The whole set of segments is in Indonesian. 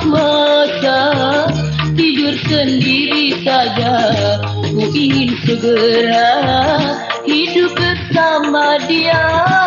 Kuasa Tidur sendiri saja. Ku ingin segera Hidup bersama dia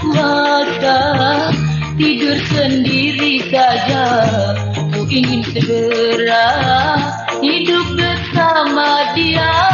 Kuasa Tidur sendiri saja. Ku ingin segera Hidup bersama dia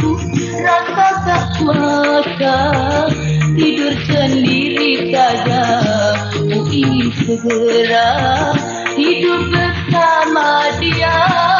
aku Rasa tak kuasa Tidur sendiri saja. Ku ingin segera Hidup bersama dia